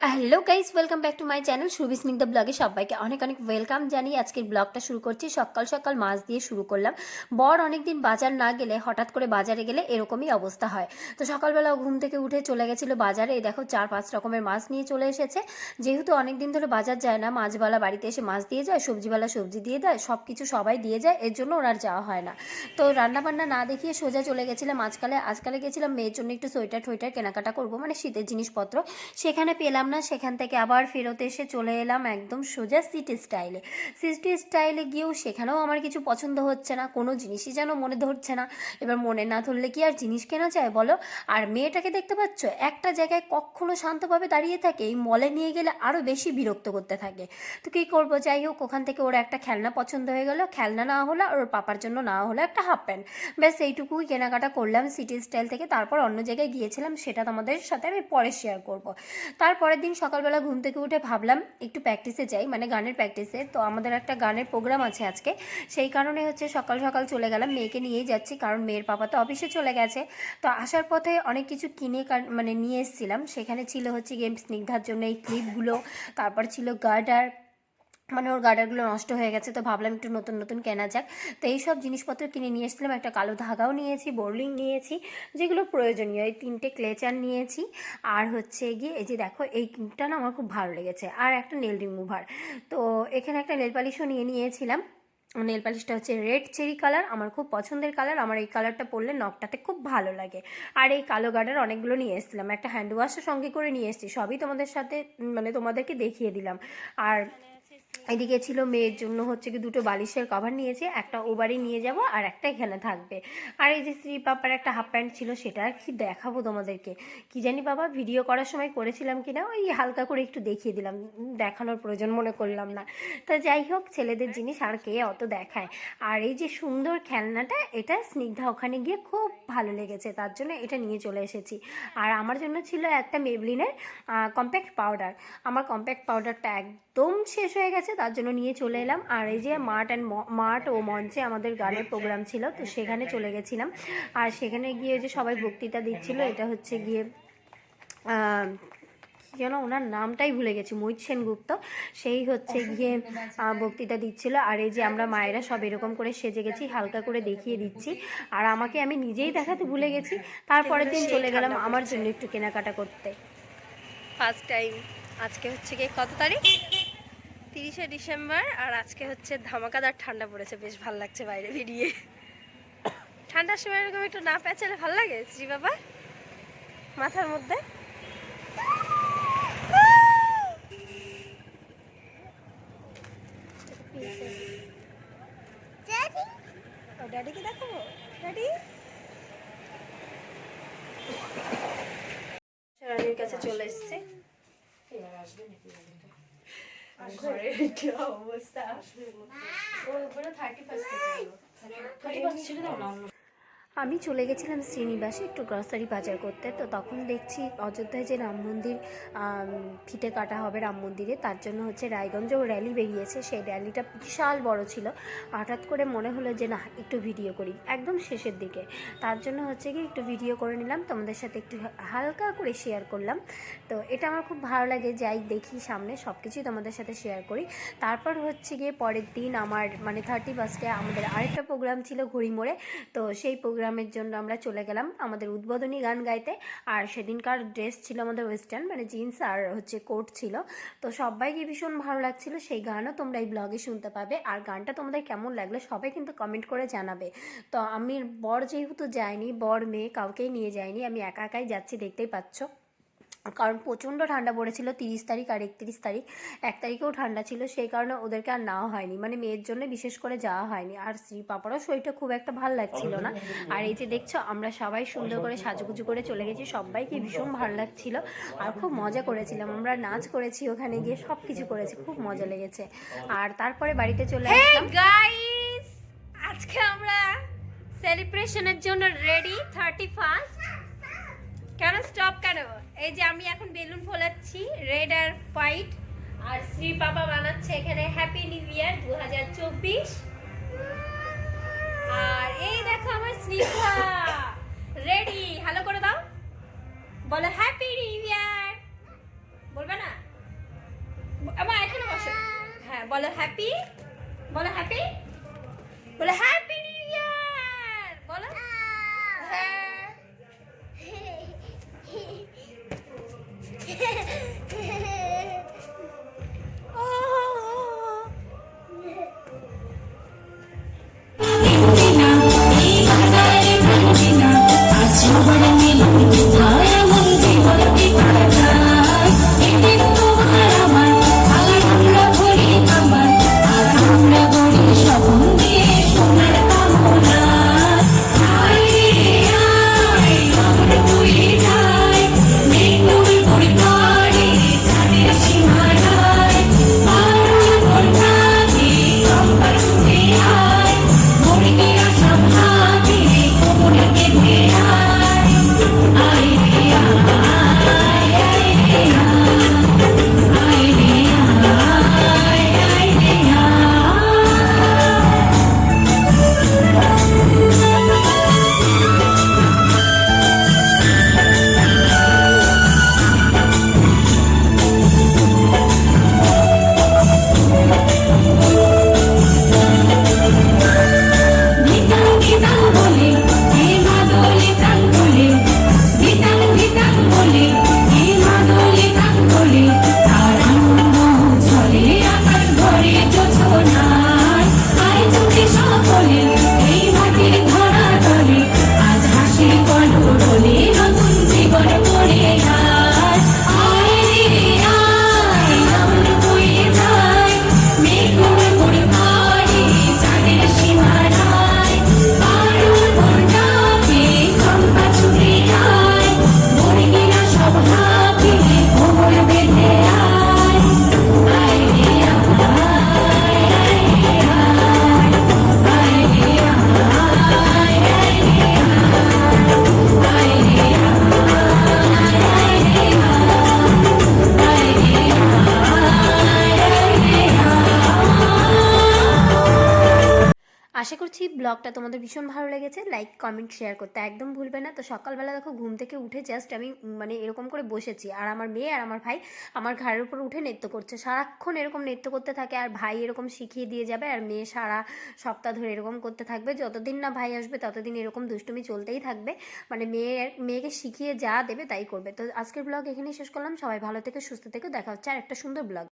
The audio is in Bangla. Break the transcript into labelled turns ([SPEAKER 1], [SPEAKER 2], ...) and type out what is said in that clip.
[SPEAKER 1] Hello guys welcome back to my channel Subi Snigdha ব্লগে সবাইকে অনেক অনেক ওয়েলকাম জানিয়ে আজকের ব্লগটা শুরু করছি। সকাল সকাল মাছ দিয়ে শুরু করলাম। বর অনেক দিন বাজার না গেলে, হঠাৎ করে বাজারে গেলে এরকমই অবস্থা হয়। তো সকালবেলা ঘুম থেকে উঠে চলে গেছিল বাজারে। দেখো, চার পাঁচ রকমের মাছ নিয়ে চলে এসেছে। যেহেতু অনেক দিন ধরে বাজার যায় না, মাছওয়ালা বাড়িতে এসে মাছ দিয়ে যায়, সবজিওয়ালা সবজি দিয়ে দেয় সব কিছু সবাই দিয়ে যায়, এর জন্য ওনার যাওয়া হয় না। তো রান্নাবান্না না দেখিয়ে সোজা চলে গেছিলাম আজকালে আজকালে গেছিলাম মেয়ের জন্য একটু সোয়েটার টোয়েটার কেনাকাটা করব মানে শীতের জিনিসপত্র। সেখানে পেলাম না, সেখান থেকে আবার ফেরত এসে চলে এলাম একদম সোজা সিটি স্টাইলে সিটি স্টাইলে গিয়েও সেখানেও আমার কিছু পছন্দ হচ্ছে না, কোনো জিনিসই যেন মনে ধরছে না। এবার মনে না ধরলে কি আর জিনিস কেনা যায় বলো? আর মেয়েটাকে দেখতে পাচ্ছ? একটা জায়গায় কখনো শান্তভাবে দাঁড়িয়ে থাকে, এই মলে নিয়ে গেলে আরও বেশি বিরক্ত করতে থাকে। তো কী করব? যাই হোক, ওখান থেকে ওর একটা খেলনা পছন্দ হয়ে গেল। খেলনা না হলো আর ওর পাপার জন্য না হলো একটা হাফ প্যান্ট ব্যাস, এইটুকুই কেনাকাটা করলাম সিটি স্টাইল থেকে। তারপর অন্য জায়গায় গিয়েছিলাম, সেটা তোমাদের সাথে আমি পরে শেয়ার করব। তারপরের দিন সকালবেলা ঘুম থেকে উঠে ভাবলাম একটু প্র্যাকটিসে যাই মানে গানের প্র্যাকটিসে তো আমাদের একটা গানের প্রোগ্রাম আছে আজকে। সেই কারণে হচ্ছে সকাল সকাল চলে গেলাম, মেয়েকে নিয়েই যাচ্ছি, কারণ মেয়ের পাপা তো অফিসে চলে গেছে। তো আসার পথে অনেক কিছু কিনে মানে নিয়ে এসেছিলাম। সেখানে ছিল হচ্ছে গেম স্নিগ্ধার জন্য এই ক্লিপগুলো তারপর ছিল গার্ডার মানে ওর গার্ডারগুলো নষ্ট হয়ে গেছে, তো ভাবলাম একটু নতুন নতুন কেনা যাক। তো এই সব জিনিসপত্র কিনে নিয়ে এসেছিলাম, একটা কালো ধাগাও নিয়েছি, বোর্লিং নিয়েছি, যেগুলো প্রয়োজনীয়। এই তিনটে ক্লেচার নিয়েছি। আর হচ্ছে গিয়ে, এই যে দেখো এইটা না আমার খুব ভালো লেগেছে। আর একটা নেল রিমুভার। তো এখানে একটা নেল পালিশও নিয়ে নিয়েছিলাম। নেল পালিশটা হচ্ছে রেড চেরি কালার, আমার খুব পছন্দের কালার। আমার এই কালারটা পরলে নখটাতে খুব ভালো লাগে। আর এই কালো গার্ডার অনেকগুলো নিয়ে এসেছিলাম। একটা হ্যান্ড ওয়াশও সঙ্গে করে নিয়ে এসেছি, সবই তোমাদের সাথে মানে তোমাদেরকে দেখিয়ে দিলাম। আর এদিকে ছিল মেয়ের জন্য হচ্ছে কি দুটো বালিশের কভার নিয়েছি, একটা ও বাড়ি নিয়ে যাব আর একটা এখানে থাকবে। আর এই যে শ্রী পাপার একটা হাফ প্যান্ট ছিল সেটা কি দেখাবো তোমাদেরকে। কি জানি বাবা ভিডিও করার সময় করেছিলাম কি না ওই হালকা করে একটু দেখিয়ে দিলাম। দেখানোর প্রয়োজন মনে করলাম না। তো যাই হোক, ছেলেদের জিনিস আর কে অত দেখায়। আর এই যে সুন্দর খেলনাটা, এটা স্নিগ্ধা ওখানে গিয়ে খুব ভালো লেগেছে, তার জন্য এটা নিয়ে চলে এসেছি। আর আমার জন্য ছিল একটা মেবলিনের কম্প্যাক্ট পাউডার আমার কম্প্যাক্ট পাউডারটা একদম শেষ হয়ে গেছে, তার জন্য নিয়ে চলে এলাম। আর এই যে মাঠ অ্যান্ড মাঠ ও মঞ্চে আমাদের গানের প্রোগ্রাম ছিল, তো সেখানে চলে গেছিলাম। আর সেখানে গিয়ে যে সবাই বক্তৃতা দিচ্ছিল, এটা হচ্ছে গিয়ে যেন ওনার নামটাই ভুলে গেছি মোহিত সেনগুপ্ত। সেই হচ্ছে গিয়ে বক্তৃতা দিচ্ছিল। আর এই যে আমরা মায়েরা সব এরকম করে সেজে গেছি, হালকা করে দেখিয়ে দিচ্ছি। আর আমাকে আমি নিজেই দেখাতে ভুলে গেছি, তারপরের দিন চলে গেলাম আমার জন্য একটু কেনাকাটা করতে।
[SPEAKER 2] ফার্স্ট টাইম আজকে হচ্ছে গিয়ে কত তারিখ? তিরিশে ডিসেম্বর আর আজকে হচ্ছে ধামাকাদার ঠান্ডা পড়েছে বেশ ভালো লাগছে বাইরে বেরিয়ে। ঠান্ডার সময় এরকম একটু না পেঁচালে ভালো লাগে শ্রী বাবা? মাথার মধ্যে। ও ড্যাডিকে দেখাবো? ড্যাডি রানীর কাছে চলে এসছে।
[SPEAKER 3] আর ঘরের কি অবস্থা? ওর উপরে থার্টি ফার্স্ট থার্টি ফার্স্ট ছেড়ে দাও
[SPEAKER 4] না
[SPEAKER 1] আমি চলে গেছিলাম শ্রীনিবাসে একটু গ্রসারি বাজার করতে। তো তখন দেখছি অযোধ্যায় যে রাম মন্দির ফিতে কাটা হবে রাম মন্দিরে, তার জন্য হচ্ছে রায়গঞ্জেও র্যালি বেরিয়েছে। সেই র্যালিটা বিশাল বড় ছিল। হঠাৎ করে মনে হলো যে, না, একটু ভিডিও করি। একদম শেষের দিকে। তার জন্য হচ্ছে কি একটু ভিডিও করে নিলাম। তোমাদের সাথে একটু হালকা করে শেয়ার করলাম। তো এটা আমার খুব ভালো লাগে। যাই দেখি সামনে সব কিছুই তোমাদের সাথে শেয়ার করি। তারপর হচ্ছে গিয়ে পরের দিন আমার মানে থার্টি ফার্স্টে আমাদের আরেকটা প্রোগ্রাম ছিল ঘড়িমোড়ে। তো সেই প্রোগ্রামের জন্য আমরা চলে গেলাম আমাদের উদ্বোধনী গান গাইতে। আর সেদিনকার ড্রেস ছিল আমাদের ওয়েস্টার্ন মানে জিন্স আর হচ্ছে কোট ছিল। তো সবাইকে ভীষণ ভালো লাগছিল। সেই গানও তোমরা এই ব্লগে শুনতে পাবে। আর গানটা তোমাদের কেমন লাগল সবাই কিন্তু কমেন্ট করে জানাবে। তো আমি বর যেহেতু যাইনি বর মেয়ে কাউকেই নিয়ে যায়নি, আমি একা একাই যাচ্ছি, দেখতেই পাচ্ছ। কারণ প্রচণ্ড ঠান্ডা পড়েছিল তিরিশ তারিখ আর একত্রিশ তারিখ। এক তারিখেও ঠান্ডা ছিল সেই কারণে ওদেরকে আর নেওয়া হয়নি। মানে মেয়ের জন্য বিশেষ করে যাওয়া হয়নি। আর শ্রী পাপারও শরীরটা খুব একটা ভালো লাগছিল না। আর এই যে দেখছ আমরা সবাই সুন্দর করে সাজুগুজু করে চলে গেছি। সবাইকে ভীষণ ভালো লাগছিল আর খুব মজা করেছিলাম। আমরা নাচ করেছি ওখানে গিয়ে সব কিছু করেছি খুব মজা লেগেছে। আর তারপরে বাড়িতে চলে আসলাম।
[SPEAKER 2] আজকে আমরা সেলিব্রেশনের জন্য রেডি থার্টি ফার্স্ট কেন স্টপ কেন? এই যে আমি এখন বেলুন ফোলাচ্ছি রেড আর হোয়াইট আর শ্রী পাপা বানাচ্ছে এখানে হ্যাপি নিউ ইয়ার দু হাজার চব্বিশ। আর এই দেখো আমার শ্রীপা রেডি হ্যালো করে দাও। বলো হ্যাপি নিউ ইয়ার বলবে না? আমার এখানে বসে। হ্যাঁ বলো হ্যাপি বলো
[SPEAKER 5] হ্যাপি
[SPEAKER 1] আশা করছি ব্লগটা তোমাদের ভীষণ ভালো লেগেছে। লাইক কমেন্ট শেয়ার করতে একদম ভুলবে না। তো সকালবেলা দেখো ঘুম থেকে উঠে জাস্ট আমি মানে এরকম করে বসেছি। আর আমার মেয়ে আর আমার ভাই আমার ঘাড়ের উপর উঠে নৃত্য করছে। সারাক্ষণ এরকম নৃত্য করতে থাকে আর ভাই এরকম শিখিয়ে দিয়ে যাবে আর মেয়ে সারা সপ্তাহ ধরে এরকম করতে থাকবে। যতদিন না ভাই আসবে ততদিন এরকম দুষ্টুমি চলতেই থাকবে। মানে মেয়ে মেয়েকে শিখিয়ে যা দেবে তাই করবে। তো আজকের ব্লগ এখানেই শেষ করলাম। সবাই ভালো থেকে সুস্থ থেকে। দেখা হচ্ছে আর একটা সুন্দর ব্লগ।